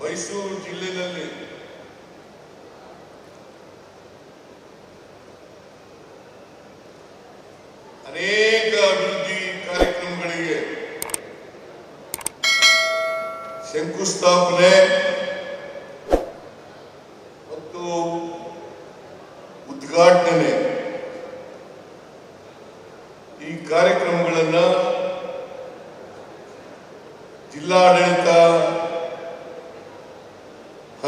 ಮೈಸೂರು ಜಿಲ್ಲೆಯಲ್ಲಿ ಅನೇಕ ಅಭಿವೃದ್ಧಿ ಕಾರ್ಯಕ್ರಮಗಳಿಗೆ ಶಂಕುಸ್ಥಾಪನೆ ಮತ್ತು ಉದ್ಘಾಟನೆ ಈ ಕಾರ್ಯಕ್ರಮಗಳನ್ನು ಜಿಲ್ಲಾಡಳಿತ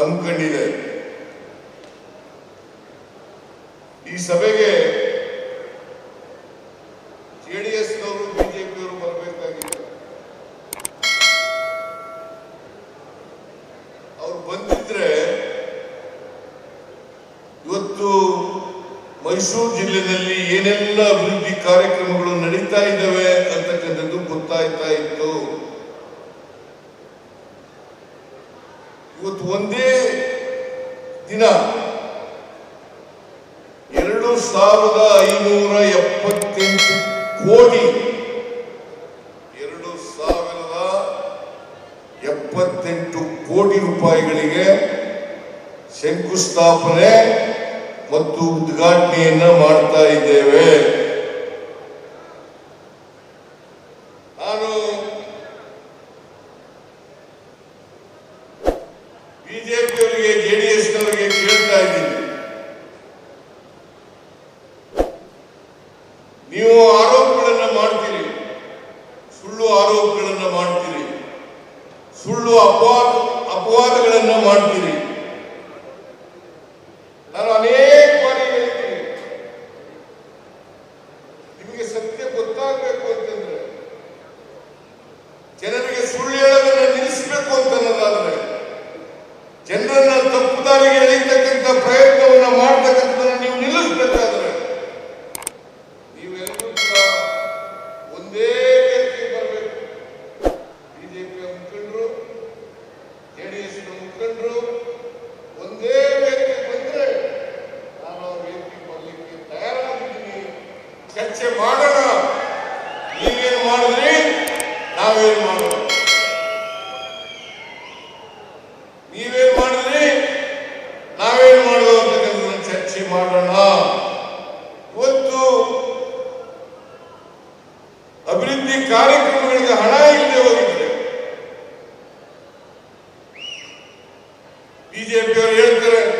ಹಮ್ಮಿಕೊಂಡಿದೆ ಈ ಸಭೆಗೆ ಜೆಡಿಎಸ್ನವರು ಬಿಜೆಪಿಯವರು ಬರಬೇಕಾಗಿದೆ. ಅವ್ರು ಬಂದಿದ್ರೆ ಇವತ್ತು ಮೈಸೂರು ಜಿಲ್ಲೆಯಲ್ಲಿ ಏನೆಲ್ಲ ಅಭಿವೃದ್ಧಿ ಕಾರ್ಯಕ್ರಮಗಳು ನಡೀತಾ ಇದ್ದಾವೆ ಅಂತಕ್ಕಂಥದ್ದು ಗೊತ್ತಾಯ್ತಾ ಇತ್ತು. ಇವತ್ತು ಒಂದೇ ದಿನ ಎರಡು ಸಾವಿರದ ಐನೂರ ಎಪ್ಪತ್ತೆಂಟು ಕೋಟಿ. ಎರಡು ಸಾವಿರದ ಎಪ್ಪತ್ತೆಂಟು ಕೋಟಿ ರೂಪಾಯಿಗಳಿಗೆ ಶಂಕುಸ್ಥಾಪನೆ ಮತ್ತು ಉದ್ಘಾಟನೆಯನ್ನು ಮಾಡ್ತಾ ಇದ್ದೇವೆ. ನೀವು ಆರೋಪಗಳನ್ನು ಮಾಡ್ತೀರಿ. ಸುಳ್ಳು ಆರೋಪಗಳನ್ನು ಮಾಡ್ತೀರಿ. ಸುಳ್ಳು ಅಪವಾದ ಅಪವಾದಗಳನ್ನು ಮಾಡ್ತೀರಿ. ಚರ್ಚೆ ಮಾಡೋಣ. ನೀವೇನು ಮಾಡಿದ್ರಿ? ನಾವೇನು ಮಾಡೋಣ? ನೀವೇನ್ ಮಾಡಿದ್ರಿ? ನಾವೇನು ಮಾಡೋದು ಅಂತ ಚರ್ಚೆ ಮಾಡೋಣ. ಇವತ್ತು ಅಭಿವೃದ್ಧಿ ಕಾರ್ಯಕ್ರಮಗಳಿಗೆ ಹಣ ಇಲ್ಲದೆ ಹೋಗಿದ್ರೆ ಬಿಜೆಪಿಯವರು ಹೇಳ್ತಾರೆ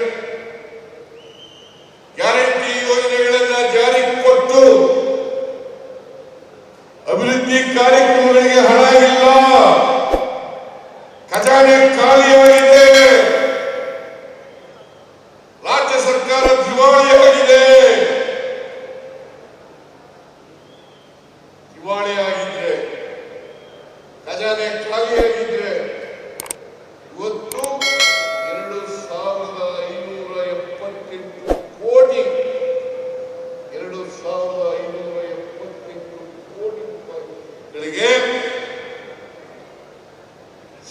ಇವತ್ತು ಎರಡು ಸಾವಿರದ ಐನೂರ ಎಪ್ಪತ್ತೆಂಟು ಕೋಟಿ, ಎರಡು ಸಾವಿರದ ಐನೂರ ಎಪ್ಪತ್ತೆಂಟು ಕೋಟಿ ರೂಪಾಯಿಗಳಿಗೆ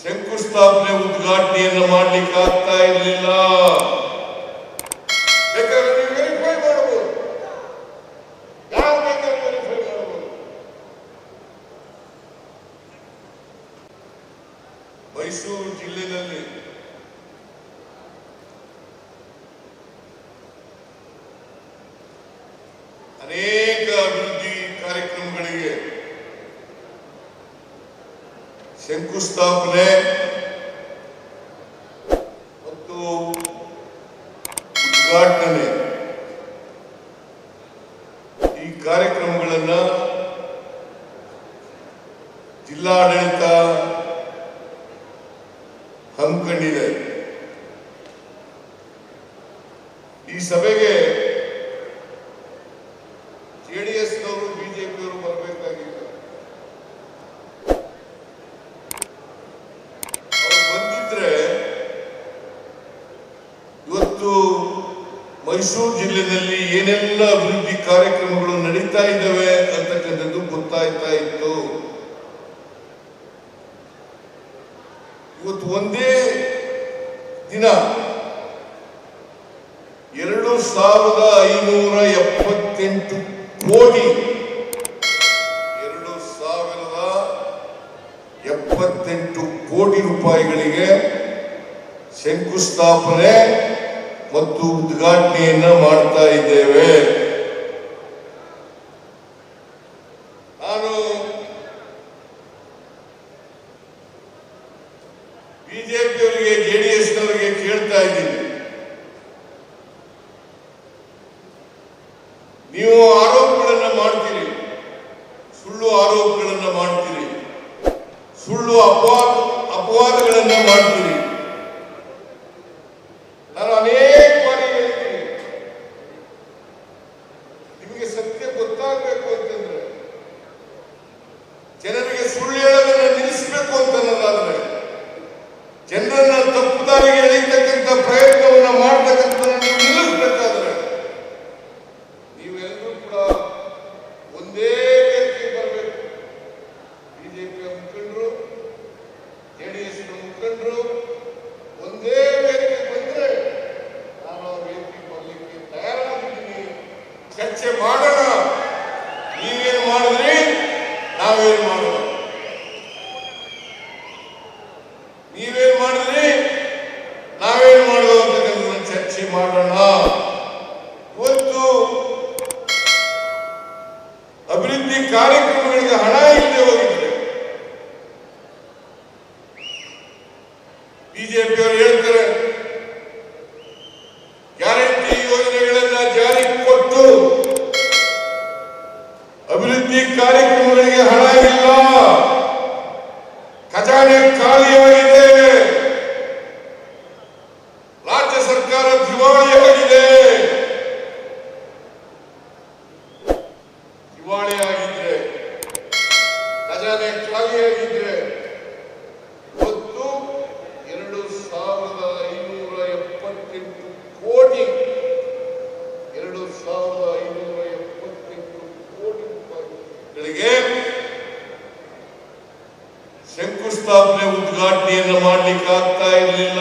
ಶಂಕುಸ್ಥಾಪನೆ ಉದ್ಘಾಟನೆಯನ್ನು ಮಾಡ್ಲಿಕ್ಕೆ ಆಗ್ತಾ ಇರಲಿಲ್ಲ. ಮೈಸೂರು ಜಿಲ್ಲೆಯಲ್ಲಿ ಅನೇಕ ಅಭಿವೃದ್ಧಿ ಕಾರ್ಯಕ್ರಮಗಳಿಗೆ ಶಂಕುಸ್ಥಾಪನೆ ಮತ್ತು ಉದ್ಘಾಟನೆ. ಈ ಕಾರ್ಯಕ್ರಮಗಳನ್ನು ಜಿಲ್ಲಾಡಳಿತ ಹಮ್ಮಿಕೊಂಡಿದೆ ಈ ಸಭೆಗೆ ಜೆಡಿಎಸ್ನವರು ಬಿಜೆಪಿಯವರು ಬರಬೇಕಾಗಿತ್ತು ಅವ್ರು ಬಂದಿದ್ರೆ ಇವತ್ತು ಮೈಸೂರು ಜಿಲ್ಲೆಯಲ್ಲಿ ಏನೆಲ್ಲ ಅಭಿವೃದ್ಧಿ ಕಾರ್ಯಕ್ರಮಗಳು ನಡೀತಾ ಇದ್ದಾವೆ ಸಾವಿರದ ಐನೂರ ಎಪ್ಪತ್ತೆಂಟು ಕೋಟಿ. ಎರಡು ಸಾವಿರದ ಎಪ್ಪತ್ತೆಂಟು ಕೋಟಿ ರೂಪಾಯಿಗಳಿಗೆ ಶಂಕುಸ್ಥಾಪನೆ ಮತ್ತು ಉದ್ಘಾಟನೆಯನ್ನು ಮಾಡ್ತಾ ಇದ್ದೇವೆ. ನೀವು ಆರೋಪಗಳನ್ನು ಮಾಡ್ತೀರಿ. ಸುಳ್ಳು ಆರೋಪಗಳನ್ನು ಮಾಡ್ತೀರಿ. ಸುಳ್ಳು ಅಪವಾದ ಅಪವಾದಗಳನ್ನು ಮಾಡ್ತೀರಿ. ಚರ್ಚೆ ಮಾಡೋಣ ನೀವೇನು ಮಾಡಿದ್ರಿ ನಾವೇನು ಮಾಡೋಣ ನೀವೇನು ಮಾಡಿದ್ರಿ ನಾವೇನು ಮಾಡೋದು ಅಂತ ಚರ್ಚೆ ಮಾಡೋಣ ಉದ್ಘಾಟನೆಯನ್ನು ಮಾಡ್ಲಿಕ್ಕೆ ಆಗ್ತಾ ಇರಲಿಲ್ಲ.